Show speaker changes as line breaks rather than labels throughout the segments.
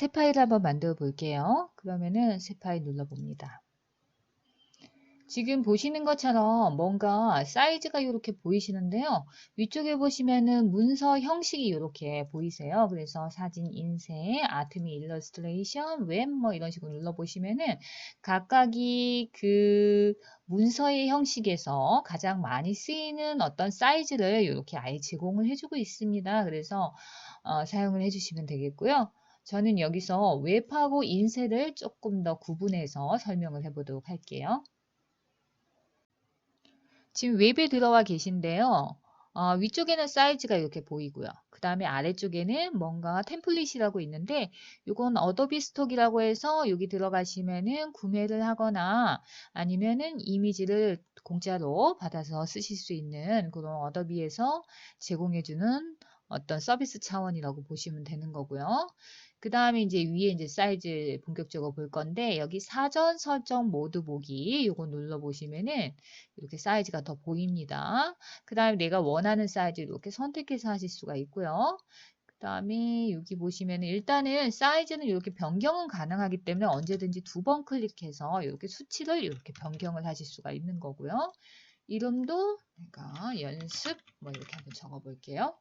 새 파일 한번 만들어 볼게요. 그러면은 새 파일 눌러봅니다. 지금 보시는 것처럼 뭔가 사이즈가 이렇게 보이시는데요. 위쪽에 보시면은 문서 형식이 이렇게 보이세요. 그래서 사진, 인쇄, 아트 미 일러스트레이션, 웹 뭐 이런 식으로 눌러보시면은 각각이 그 문서의 형식에서 가장 많이 쓰이는 어떤 사이즈를 이렇게 아예 제공을 해주고 있습니다. 그래서 어, 사용을 해주시면 되겠고요. 저는 여기서 웹하고 인쇄를 조금 더 구분해서 설명을 해보도록 할게요. 지금 웹에 들어와 계신데요. 어, 위쪽에는 사이즈가 이렇게 보이고요. 그 다음에 아래쪽에는 뭔가 템플릿이라고 있는데 이건 어도비 스톡이라고 해서 여기 들어가시면은 구매를 하거나 아니면은 이미지를 공짜로 받아서 쓰실 수 있는 그런 어도비에서 제공해주는 어떤 서비스 차원이라고 보시면 되는 거고요. 그 다음에 이제 위에 이제 사이즈 본격적으로 볼 건데 여기 사전 설정 모두 보기 요거 눌러 보시면은 이렇게 사이즈가 더 보입니다. 그 다음에 내가 원하는 사이즈 이렇게 선택해서 하실 수가 있고요. 그 다음에 여기 보시면은 일단은 사이즈는 이렇게 변경은 가능하기 때문에 언제든지 두 번 클릭해서 이렇게 수치를 이렇게 변경을 하실 수가 있는 거고요. 이름도 내가 연습 뭐 이렇게 한번 적어 볼게요.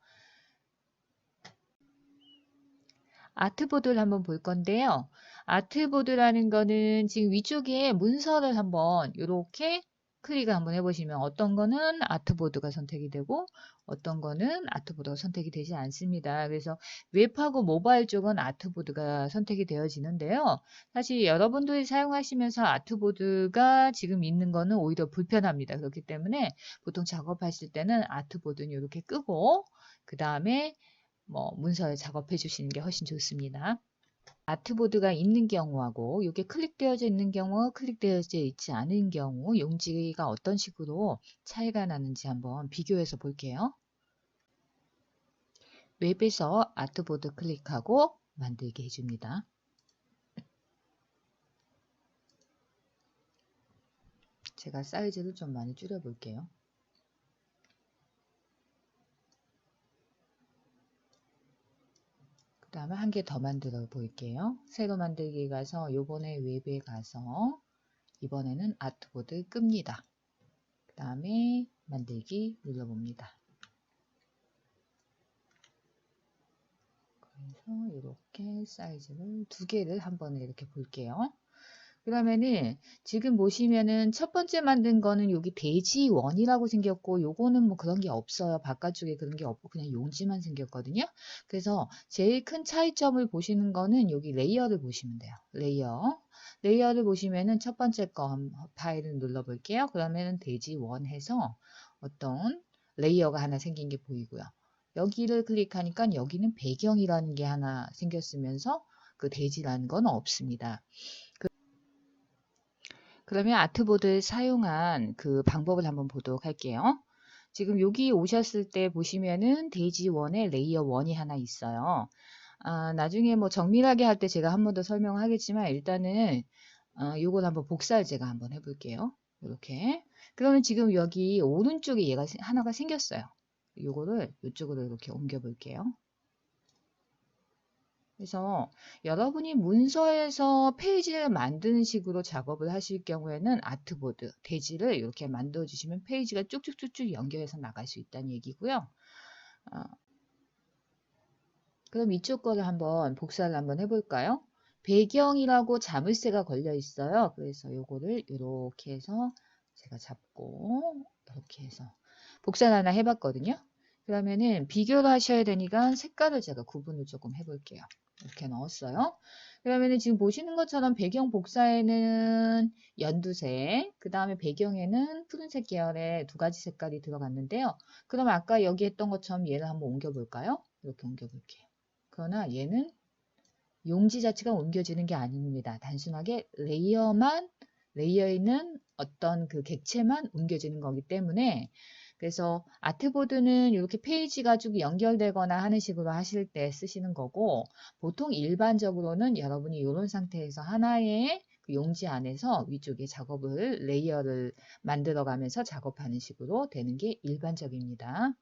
아트보드를 한번 볼 건데요. 아트보드라는 거는 지금 위쪽에 문서를 한번 이렇게 클릭을 한번 해보시면 어떤 거는 아트보드가 선택이 되고 어떤 거는 아트보드가 선택이 되지 않습니다. 그래서 웹하고 모바일 쪽은 아트보드가 선택이 되어지는데요. 사실 여러분들이 사용하시면서 아트보드가 지금 있는 거는 오히려 불편합니다. 그렇기 때문에 보통 작업하실 때는 아트보드는 이렇게 끄고 그 다음에 뭐 문서를 작업해 주시는 게 훨씬 좋습니다. 아트보드가 있는 경우하고 이게 클릭되어져 있는 경우, 클릭되어져 있지 않은 경우 용지가 어떤 식으로 차이가 나는지 한번 비교해서 볼게요. 웹에서 아트보드 클릭하고 만들게 해줍니다. 제가 사이즈를 좀 많이 줄여 볼게요. 그 다음에 한 개 더 만들어 볼게요. 새로 만들기 가서 요번에 웹에 가서 이번에는 아트보드 끕니다. 그 다음에 만들기 눌러봅니다. 그래서 이렇게 사이즈를 두 개를 한 번에 이렇게 볼게요. 그러면은 지금 보시면은 첫 번째 만든 거는 여기 돼지 원이라고 생겼고 요거는 뭐 그런 게 없어요. 바깥쪽에 그런 게 없고 그냥 용지만 생겼거든요. 그래서 제일 큰 차이점을 보시는 거는 여기 레이어를 보시면 돼요. 레이어. 레이어를 보시면은 첫 번째 거 파일을 눌러 볼게요. 그러면은 돼지 원 해서 어떤 레이어가 하나 생긴 게 보이고요. 여기를 클릭하니까 여기는 배경이라는 게 하나 생겼으면서 그 돼지라는 건 없습니다. 그러면 아트보드 사용한 그 방법을 한번 보도록 할게요. 지금 여기 오셨을 때 보시면은 데이지 1에 레이어 1이 하나 있어요. 아, 나중에 뭐 정밀하게 할 때 제가 한 번 더 설명하겠지만 일단은 어, 요걸 한번 복사를 제가 한번 해볼게요. 이렇게. 그러면 지금 여기 오른쪽에 얘가 하나가 생겼어요. 요거를 이쪽으로 이렇게 옮겨 볼게요. 그래서 여러분이 문서에서 페이지를 만드는 식으로 작업을 하실 경우에는 아트보드, 대지를 이렇게 만들어 주시면 페이지가 쭉쭉쭉쭉 연결해서 나갈 수 있다는 얘기고요. 어, 그럼 이쪽 거를 한번 복사를 한번 해볼까요? 배경이라고 자물쇠가 걸려 있어요. 그래서 요거를 이렇게 해서 제가 잡고 이렇게 해서 복사를 하나 해봤거든요. 그러면은 비교를 하셔야 되니까 색깔을 제가 구분을 조금 해볼게요. 이렇게 넣었어요. 그러면 지금 보시는 것처럼 배경 복사에는 연두색, 그 다음에 배경에는 푸른색 계열의 두 가지 색깔이 들어갔는데요. 그럼 아까 여기 했던 것처럼 얘를 한번 옮겨볼까요? 이렇게 옮겨볼게요. 그러나 얘는 용지 자체가 옮겨지는 게 아닙니다. 단순하게 레이어만, 레이어에 있는 어떤 그 객체만 옮겨지는 거기 때문에 그래서 아트보드는 이렇게 페이지가 쭉 연결되거나 하는 식으로 하실 때 쓰시는 거고 보통 일반적으로는 여러분이 이런 상태에서 하나의 그 용지 안에서 위쪽에 작업을 레이어를 만들어 가면서 작업하는 식으로 되는 게 일반적입니다.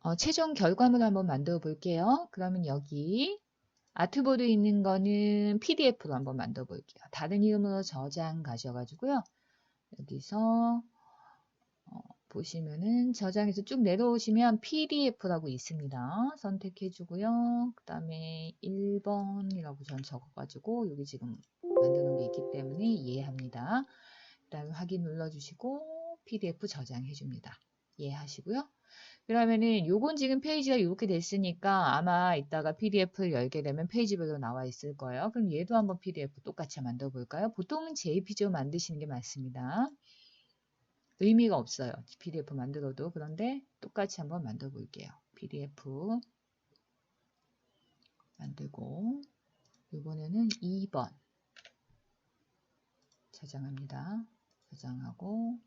어, 최종 결과물 한번 만들어 볼게요. 그러면 여기 아트보드 있는 거는 PDF로 한번 만들어 볼게요. 다른 이름으로 저장 가셔가지고요. 여기서 어, 보시면은 저장해서 쭉 내려오시면 PDF라고 있습니다. 선택해 주고요. 그 다음에 1번이라고 전 적어가지고 여기 지금 만드는 게 있기 때문에 이해합니다. 그 다음에 확인 눌러주시고 PDF 저장해 줍니다. 이해하시고요. 그러면은 요건 지금 페이지가 이렇게 됐으니까 아마 이따가 PDF를 열게 되면 페이지별로 나와 있을 거예요. 그럼 얘도 한번 PDF 똑같이 만들어 볼까요? 보통은 JPG로 만드시는 게 맞습니다. 의미가 없어요. PDF 만들어도. 그런데 똑같이 한번 만들어 볼게요. PDF 만들고 이번에는 2번 저장합니다. 저장하고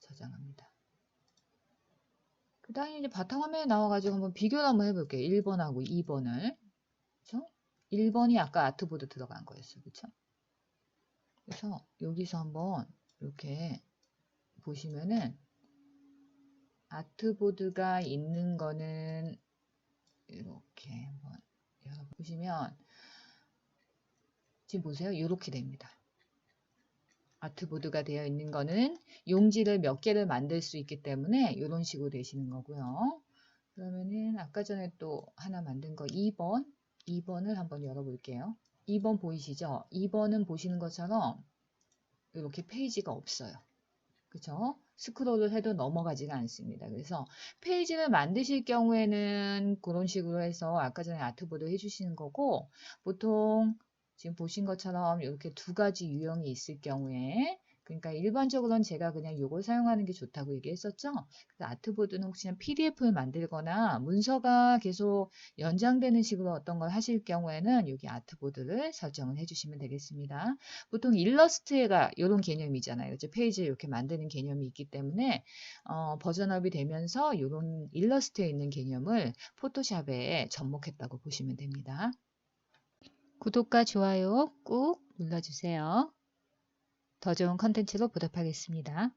저장합니다. 그 다음에 이제 바탕화면에 나와가지고 한번 비교를 한번 해볼게요. 1번하고 2번을. 그쵸? 1번이 아까 아트보드 들어간 거였어요. 그쵸? 그래서 여기서 한번 이렇게 보시면은 아트보드가 있는 거는 이렇게 한번 열어보시면 지금 보세요. 이렇게 됩니다. 아트보드가 되어 있는 거는 용지를 몇 개를 만들 수 있기 때문에 이런 식으로 되시는 거고요. 그러면은 아까 전에 또 하나 만든 거 2번, 2번을 한번 열어볼게요. 2번 보이시죠? 2번은 보시는 것처럼 이렇게 페이지가 없어요. 그쵸? 스크롤을 해도 넘어가지가 않습니다. 그래서 페이지를 만드실 경우에는 그런 식으로 해서 아까 전에 아트보드 해주시는 거고 보통 지금 보신 것처럼 이렇게 두 가지 유형이 있을 경우에 그러니까 일반적으로는 제가 그냥 이걸 사용하는 게 좋다고 얘기했었죠. 그래서 아트보드는 혹시나 PDF를 만들거나 문서가 계속 연장되는 식으로 어떤 걸 하실 경우에는 여기 아트보드를 설정을 해주시면 되겠습니다. 보통 일러스트가 이런 개념이잖아요. 이제 페이지를 이렇게 만드는 개념이 있기 때문에 어, 버전업이 되면서 이런 일러스트에 있는 개념을 포토샵에 접목했다고 보시면 됩니다. 구독과 좋아요 꾹 눌러주세요. 더 좋은 컨텐츠로 보답하겠습니다.